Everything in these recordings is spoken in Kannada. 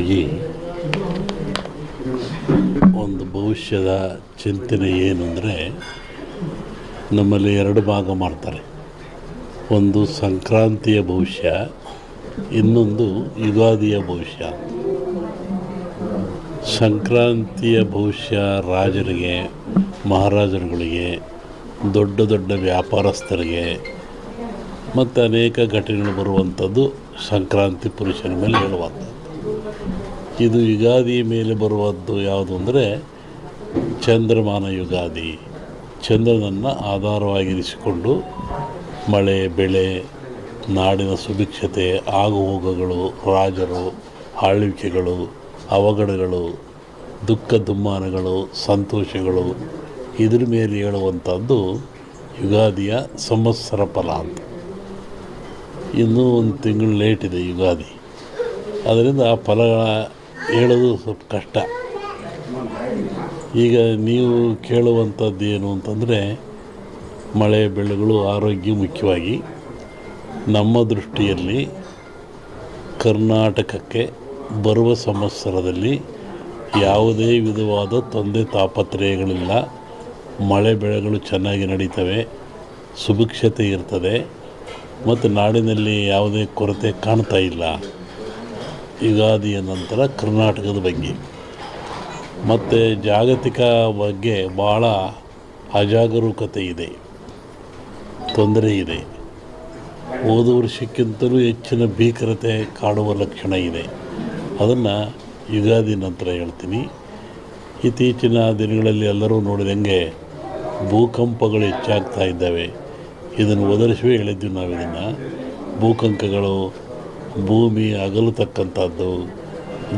ಹಾಗಾಗಿ ಒಂದು ಭವಿಷ್ಯದ ಚಿಂತನೆ ಏನು ಅಂದರೆ ನಮ್ಮಲ್ಲಿ ಎರಡು ಭಾಗ ಮಾಡ್ತಾರೆ. ಒಂದು ಸಂಕ್ರಾಂತಿಯ ಭವಿಷ್ಯ, ಇನ್ನೊಂದು ಯುಗಾದಿಯ ಭವಿಷ್ಯ. ಸಂಕ್ರಾಂತಿಯ ಭವಿಷ್ಯ ರಾಜರಿಗೆ, ಮಹಾರಾಜರುಗಳಿಗೆ, ದೊಡ್ಡ ದೊಡ್ಡ ವ್ಯಾಪಾರಸ್ಥರಿಗೆ, ಮತ್ತು ಅನೇಕ ಘಟನೆಗಳು ಬರುವಂಥದ್ದು ಸಂಕ್ರಾಂತಿ ಪುರುಷನ ಮೇಲೆ ಹೇಳುವಂಥದ್ದು. ಇದು ಯುಗಾದಿ ಮೇಲೆ ಬರುವದ್ದು ಯಾವುದು ಅಂದರೆ ಚಂದ್ರಮಾನ ಯುಗಾದಿ. ಚಂದ್ರನನ್ನು ಆಧಾರವಾಗಿರಿಸಿಕೊಂಡು ಮಳೆ, ಬೆಳೆ, ನಾಡಿನ ಸುಭಿಕ್ಷತೆ, ಆಗುಹೋಗುಗಳು, ರಾಜರು, ಆಳ್ವಿಕೆಗಳು, ಅವಘಡಗಳು, ದುಃಖ ದುಮ್ಮಾನಗಳು, ಸಂತೋಷಗಳು, ಇದ್ರ ಮೇಲೆ ಹೇಳುವಂಥದ್ದು ಯುಗಾದಿಯ ಸಂವತ್ಸರ ಫಲ ಅಂತ. ಇನ್ನೂ ಒಂದು ತಿಂಗಳು ಲೇಟ್ ಇದೆ ಯುಗಾದಿ. ಅದರಿಂದ ಆ ಫಲಗಳ ಹೇಳೋದು ಸ್ವಲ್ಪ ಕಷ್ಟ. ಈಗ ನೀವು ಕೇಳುವಂಥದ್ದು ಏನು ಅಂತಂದರೆ, ಮಳೆ ಬೆಳೆಗಳು ಆರೋಗ್ಯ ಮುಖ್ಯವಾಗಿ ನಮ್ಮ ದೃಷ್ಟಿಯಲ್ಲಿ ಕರ್ನಾಟಕಕ್ಕೆ ಬರುವ ಸಂವತ್ಸರದಲ್ಲಿ ಯಾವುದೇ ವಿಧವಾದ ತೊಂದರೆ ತಾಪತ್ರಯಗಳಿಲ್ಲ. ಮಳೆ ಬೆಳೆಗಳು ಚೆನ್ನಾಗಿ ನಡೀತವೆ, ಸುಭಿಕ್ಷತೆ ಇರ್ತದೆ, ಮತ್ತು ನಾಡಿನಲ್ಲಿ ಯಾವುದೇ ಕೊರತೆ ಕಾಣ್ತಾ ಇಲ್ಲ. ಯುಗಾದಿಯ ನಂತರ ಕರ್ನಾಟಕದ ಬಗ್ಗೆ. ಮತ್ತು ಜಾಗತಿಕ ಬಗ್ಗೆ ಭಾಳ ಅಜಾಗರೂಕತೆ ಇದೆ. ತೊಂದರೆ ಇದೆ. ಹೋದ ವರ್ಷಕ್ಕಿಂತಲೂ ಹೆಚ್ಚಿನ ಭೀಕರತೆ ಕಾಡುವ ಲಕ್ಷಣ ಇದೆ. ಅದನ್ನು ಯುಗಾದಿ ನಂತರ ಹೇಳ್ತೀನಿ. ಇತ್ತೀಚಿನ ದಿನಗಳಲ್ಲಿ ಎಲ್ಲರೂ ನೋಡಿದಂಗೆ ಭೂಕಂಪಗಳು ಹೆಚ್ಚಾಗ್ತಾ ಇದ್ದಾವೆ. ಇದನ್ನು ಒದರಿಸುವೇ ಹೇಳಿದ್ವಿ ನಾವು ಇದನ್ನು ಭೂಕಂಪಗಳು ಭೂಮಿ ಅಗಲತಕ್ಕಂಥದ್ದು,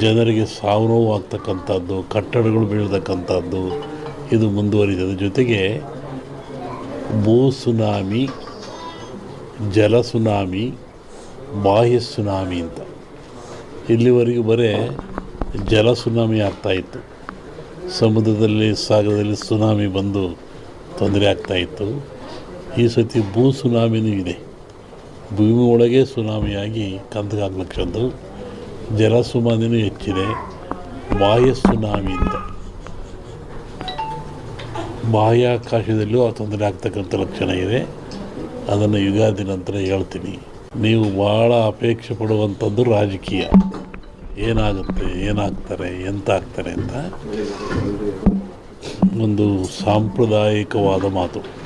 ಜನರಿಗೆ ಸಾವು ನೋವು ಆಗ್ತಕ್ಕಂಥದ್ದು ಕಟ್ಟಡಗಳು ಬೀಳ್ತಕ್ಕಂಥದ್ದು, ಇದು ಮುಂದುವರಿದ ಜೊತೆಗೆ ಭೂ ಸುನಾಮಿ, ಜಲ ಸುನಾಮಿ, ಬಾಹ್ಯ ಸುನಾಮಿ ಅಂತ. ಇಲ್ಲಿವರೆಗೂ ಬರೇ ಜಲ ಸುನಾಮಿ ಆಗ್ತಾಯಿತ್ತು ಸಮುದ್ರದಲ್ಲಿ, ಸಾಗರದಲ್ಲಿ ಸುನಾಮಿ ಬಂದು ತೊಂದರೆ ಆಗ್ತಾಯಿತ್ತು ಈ ಸತಿ ಭೂ ಸುನಾಮಿನೂ ಇದೆ. ಭೂಮಿ ಒಳಗೆ ಸುನಾಮಿಯಾಗಿ ಕಂದಗಾಗ್ಲಕ್ಷದ್ದು. ಜಲ ಸುಮಾನಿನೂ ಹೆಚ್ಚಿದೆ. ಬಾಹ್ಯ ಸುನಾಮಿಯಿಂದ. ಬಾಹ್ಯಾಕಾಶದಲ್ಲೂ ಆ ತೊಂದರೆ ಆಗ್ತಕ್ಕಂಥ ಲಕ್ಷಣ ಇದೆ. ಅದನ್ನು ಯುಗಾದಿ ನಂತರ ಹೇಳ್ತೀನಿ. ನೀವು ಭಾಳ ಅಪೇಕ್ಷೆ ಪಡುವಂಥದ್ದು ರಾಜಕೀಯ. ಏನಾಗುತ್ತೆ, ಏನಾಗ್ತಾರೆ ಎಂತ ಆಗ್ತಾರೆ ಅಂತ. ಒಂದು ಸಾಂಪ್ರದಾಯಿಕವಾದ ಮಾತು.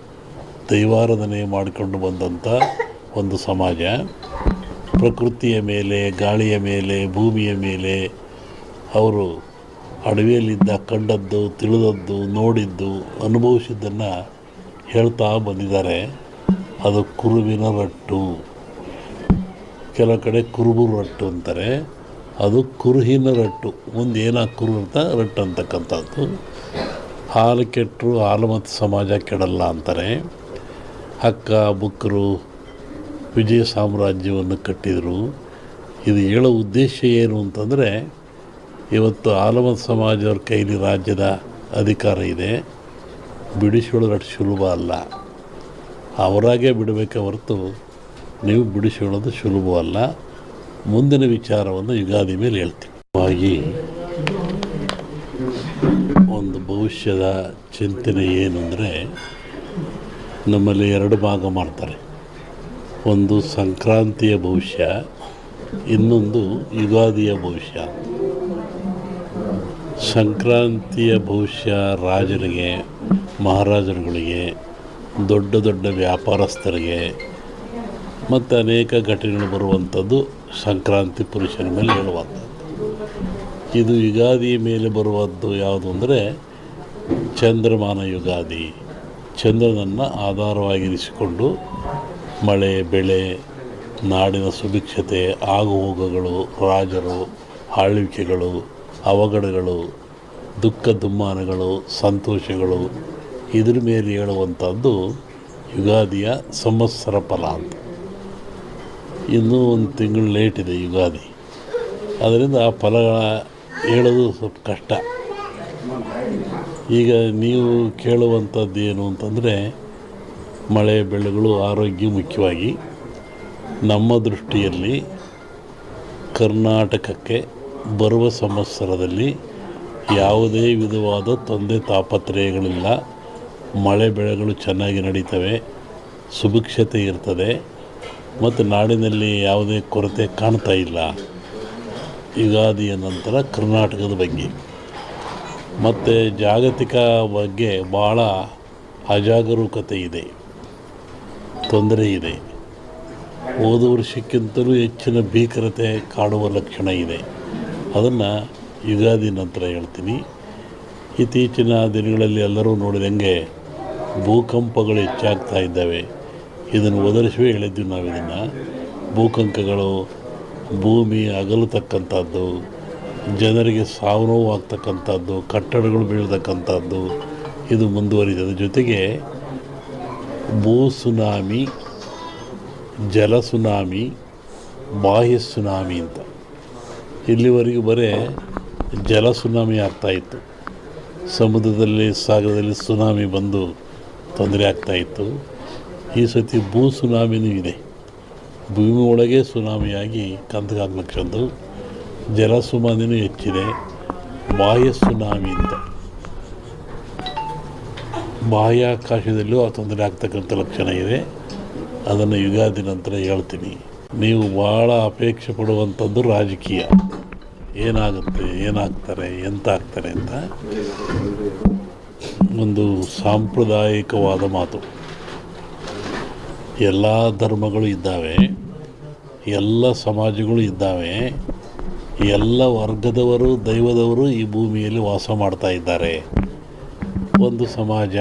ದೈವಾರಾಧನೆ ಮಾಡಿಕೊಂಡು ಬಂದಂಥ ಒಂದು ಸಮಾಜ. ಪ್ರಕೃತಿಯ ಮೇಲೆ, ಗಾಳಿಯ ಮೇಲೆ, ಭೂಮಿಯ ಮೇಲೆ ಅವರು ಅಡವಿಯಲ್ಲಿದ್ದ, ಕಂಡದ್ದು, ತಿಳಿದದ್ದು, ನೋಡಿದ್ದು, ಅನುಭವಿಸಿದ್ದನ್ನು ಹೇಳ್ತಾ ಬಂದಿದ್ದಾರೆ. ಅದು ಕುರುವಿನ ರಟ್ಟು. ಕೆಲವು ಕಡೆ ಕುರುಬು ರಟ್ಟು ಅಂತಾರೆ. ಅದು ಕುರುಹಿನ ರಟ್ಟು. ಮುಂದೆ ಏನ ಕುರು ಅಂತ? ರಟ್ಟು ಅಂತಕ್ಕಂಥದ್ದು. ಹಾಲು ಕೆಟ್ಟರು ಹಾಲು ಮತ್ತು ಸಮಾಜ ಕೆಡಲ್ಲ ಅಂತಾರೆ. ಹಕ್ಕ ಬುಕ್ಕರು ವಿಜಯ ಸಾಮ್ರಾಜ್ಯವನ್ನು ಕಟ್ಟಿದರು. ಇದು ಹೇಳೋ ಉದ್ದೇಶ ಏನು ಅಂತಂದರೆ, ಇವತ್ತು ಆಲಮದ ಸಮಾಜವ್ರ ಕೈಲಿ ರಾಜ್ಯದ ಅಧಿಕಾರ ಇದೆ. ಬಿಡಿಸಿಕೊಳ್ಳೋದು ಅಷ್ಟು ಸುಲಭ ಅಲ್ಲ. ಅವರಾಗೇ ಬಿಡಬೇಕೆ ಹೊರತು ನೀವು ಬಿಡಿಸಿಕೊಳ್ಳೋದು ಸುಲಭವಲ್ಲ ಮುಂದಿನ ವಿಚಾರವನ್ನು ಯುಗಾದಿ ಮೇಲೆ ಹೇಳ್ತೀವಿ ಒಂದು ಭವಿಷ್ಯದ ಚಿಂತನೆ ಏನು ಅಂದರೆ ನಮ್ಮಲ್ಲಿ ಎರಡು ಭಾಗ ಮಾಡ್ತಾರೆ. ಒಂದು ಸಂಕ್ರಾಂತಿಯ ಭವಿಷ್ಯ, ಇನ್ನೊಂದು ಯುಗಾದಿಯ ಭವಿಷ್ಯ. ಸಂಕ್ರಾಂತಿಯ ಭವಿಷ್ಯ ರಾಜರಿಗೆ, ಮಹಾರಾಜರುಗಳಿಗೆ, ದೊಡ್ಡ ದೊಡ್ಡ ವ್ಯಾಪಾರಸ್ಥರಿಗೆ, ಮತ್ತು ಅನೇಕ ಘಟನೆಗಳು ಬರುವಂಥದ್ದು ಸಂಕ್ರಾಂತಿ ಪುರುಷನ ಮೇಲೆ ಹೇಳುವಂಥದ್ದು. ಇದು ಯುಗಾದಿ ಮೇಲೆ ಬರುವಂಥದ್ದು ಯಾವುದು ಅಂದರೆ ಚಂದ್ರಮಾನ ಯುಗಾದಿ. ಚಂದ್ರನನ್ನು ಆಧಾರವಾಗಿರಿಸಿಕೊಂಡು ಮಳೆ, ಬೆಳೆ, ನಾಡಿನ ಸುಭಿಕ್ಷತೆ, ಆಗುಹೋಗುಗಳು, ರಾಜರು, ಆಳ್ವಿಕೆಗಳು, ಅವಘಡಗಳು, ದುಃಖ ದುಮ್ಮಾನಗಳು, ಸಂತೋಷಗಳು, ಇದ್ರ ಮೇಲೆ ಹೇಳುವಂಥದ್ದು ಯುಗಾದಿಯ ಸಂವತ್ಸರ ಫಲ ಅಂತ. ಇನ್ನೂ ಒಂದು ತಿಂಗಳು ಲೇಟ್ ಇದೆ ಯುಗಾದಿ. ಅದರಿಂದ ಆ ಫಲಗಳ ಹೇಳೋದು ಸ್ವಲ್ಪ ಕಷ್ಟ. ಈಗ ನೀವು ಕೇಳುವಂಥದ್ದು ಏನು ಅಂತಂದರೆ, ಮಳೆ ಬೆಳೆಗಳು ಆರೋಗ್ಯ ಮುಖ್ಯವಾಗಿ ನಮ್ಮ ದೃಷ್ಟಿಯಲ್ಲಿ ಕರ್ನಾಟಕಕ್ಕೆ ಬರುವ ಸಂವತ್ಸರದಲ್ಲಿ ಯಾವುದೇ ವಿಧವಾದ ತೊಂದರೆ ತಾಪತ್ರಯಗಳಿಲ್ಲ. ಮಳೆ ಬೆಳೆಗಳು ಚೆನ್ನಾಗಿ ನಡೀತವೆ, ಸುಭಿಕ್ಷತೆ ಇರ್ತದೆ, ಮತ್ತು ನಾಡಿನಲ್ಲಿ ಯಾವುದೇ ಕೊರತೆ ಕಾಣ್ತಾ ಇಲ್ಲ. ಯುಗಾದಿಯ ನಂತರ ಕರ್ನಾಟಕದ ಬಗ್ಗೆ. ಮತ್ತು ಜಾಗತಿಕ ಬಗ್ಗೆ ಭಾಳ ಅಜಾಗರೂಕತೆ ಇದೆ ತೊಂದರೆ ಇದೆ ಹೋದ ವರ್ಷಕ್ಕಿಂತಲೂ ಹೆಚ್ಚಿನ ಭೀಕರತೆ ಕಾಡುವ ಲಕ್ಷಣ ಇದೆ. ಅದನ್ನು ಯುಗಾದಿ ನಂತರ ಹೇಳ್ತೀನಿ. ಇತ್ತೀಚಿನ ದಿನಗಳಲ್ಲಿ ಎಲ್ಲರೂ ನೋಡಿದಂಗೆ ಭೂಕಂಪಗಳು ಹೆಚ್ಚಾಗ್ತಾ ಇದ್ದಾವೆ. ಇದನ್ನು ಒದರಿಸುವೇ ಹೇಳಿದ್ವಿ ನಾವು ಇದನ್ನು ಭೂಕಂಪಗಳು ಭೂಮಿ ಅಗಲತಕ್ಕಂಥದ್ದು ಜನರಿಗೆ ಸಾವು ನೋವು ಆಗ್ತಕ್ಕಂಥದ್ದು, ಕಟ್ಟಡಗಳು ಬೀಳ್ತಕ್ಕಂಥದ್ದು ಇದು ಮುಂದುವರಿದ ಜೊತೆಗೆ ಭೂ ಸುನಾಮಿ, ಜಲ ಸುನಾಮಿ, ಬಾಹ್ಯ ಸುನಾಮಿ ಅಂತ. ಇಲ್ಲಿವರೆಗೂ ಬರೇ ಜಲ ಸುನಾಮಿ ಆಗ್ತಾಯಿತ್ತು ಸಮುದ್ರದಲ್ಲಿ, ಸಾಗರದಲ್ಲಿ ಸುನಾಮಿ ಬಂದು ತೊಂದರೆ ಆಗ್ತಾಯಿತ್ತು ಈ ಸತಿ ಭೂ ಸುನಾಮಿನೂ ಇದೆ. ಭೂಮಿ ಒಳಗೆ ಸುನಾಮಿಯಾಗಿ ಕಂದಗಾಗ್ಲಕ್ಷದ್ದು ಜಲ ಸುನಾಮಿನೂ ಹೆಚ್ಚಿದೆ ಬಾಹ್ಯ ಸುನಾಮಿಯಿಂದ ಬಾಹ್ಯಾಕಾಶದಲ್ಲೂ ಆ ತೊಂದರೆ ಆಗ್ತಕ್ಕಂಥ ಲಕ್ಷಣ ಇದೆ. ಅದನ್ನು ಯುಗಾದಿ ನಂತರ ಹೇಳ್ತೀನಿ. ನೀವು ಭಾಳ ಅಪೇಕ್ಷೆ ಪಡುವಂಥದ್ದು ರಾಜಕೀಯ. ಏನಾಗುತ್ತೆ, ಏನಾಗ್ತಾರೆ ಎಂತ ಆಗ್ತಾರೆ ಅಂತ ಒಂದು ಸಾಂಪ್ರದಾಯಿಕವಾದ ಮಾತು. ಎಲ್ಲ ಧರ್ಮಗಳು ಇದ್ದಾವೆ, ಎಲ್ಲ ಸಮಾಜಗಳು ಇದ್ದಾವೆ ಎಲ್ಲ ವರ್ಗದವರು ದೈವದವರು ಈ ಭೂಮಿಯಲ್ಲಿ ವಾಸ ಮಾಡ್ತಾ ಇದ್ದಾರೆ. ಒಂದು ಸಮಾಜ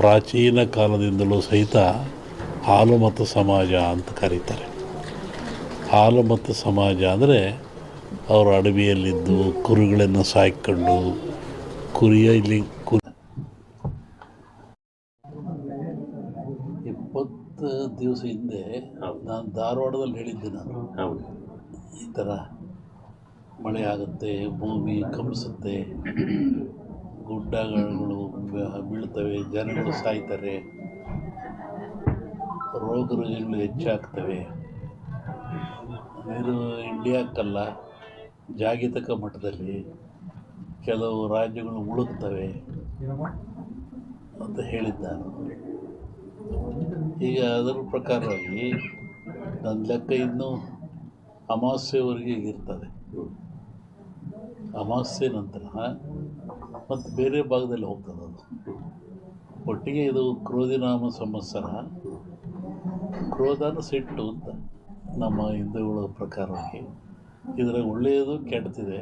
ಪ್ರಾಚೀನ ಕಾಲದಿಂದಲೂ ಸಹಿತ ಹಾಲು ಮತ್ತು ಸಮಾಜ ಅಂತ ಕರೀತಾರೆ. ಹಾಲು ಮತ್ತು ಸಮಾಜ ಅಂದರೆ ಅವರು ಅಡವಿಯಲ್ಲಿದ್ದು ಕುರಿಗಳನ್ನು ಸಾಯ್ಕೊಂಡು ಕುರಿಯ ಇಲ್ಲಿ ಕು ಇಪ್ಪತ್ತು ದಿವಸ ಹಿಂದೆ ನಾನು ಧಾರವಾಡದಲ್ಲಿ ಹೇಳಿದ್ದೆ ನಾನು. ಈ ಥರ ಮಳೆ ಆಗುತ್ತೆ, ಭೂಮಿ ಕಂಪಿಸುತ್ತೆ, ಗುಡ್ಡಗಳು ಬೀಳ್ತವೆ, ಜನಗಳು ಸಾಯ್ತಾರೆ ರೋಗ ರುಜಿನಗಳು ಹೆಚ್ಚಾಗ್ತವೆ. ಇದು ಇಂಡಿಯಾಕ್ಕಲ್ಲ ಜಾಗತಿಕ ಮಟ್ಟದಲ್ಲಿ ಕೆಲವು ರಾಜ್ಯಗಳು ಮುಳುಗ್ತವೆ ಅಂತ ಹೇಳಿದ್ದ ಈಗ ಅದರ ಪ್ರಕಾರವಾಗಿ ನನ್ನ ಲೆಕ್ಕ ಇನ್ನೂ ಅಮಾವಾಸ್ಯೆವರೆಗೆ ಇರ್ತದೆ ಅಮಾವಾಸ್ಯೆ ನಂತರ ಮತ್ತು ಬೇರೆ ಭಾಗದಲ್ಲಿ ಹೋಗ್ತದೆ ಅದು. ಒಟ್ಟಿಗೆ ಇದು ಕ್ರೋಧಿನಾಮ ಸಂವತ್ಸರ, ಕ್ರೋಧನ ಸಿಟ್ಟು ಅಂತ ನಮ್ಮ ಹಿಂದೂಗಳ ಪ್ರಕಾರವಾಗಿ. ಇದರ ಒಳ್ಳೆಯದು ಕೆಡ್ತಿದೆ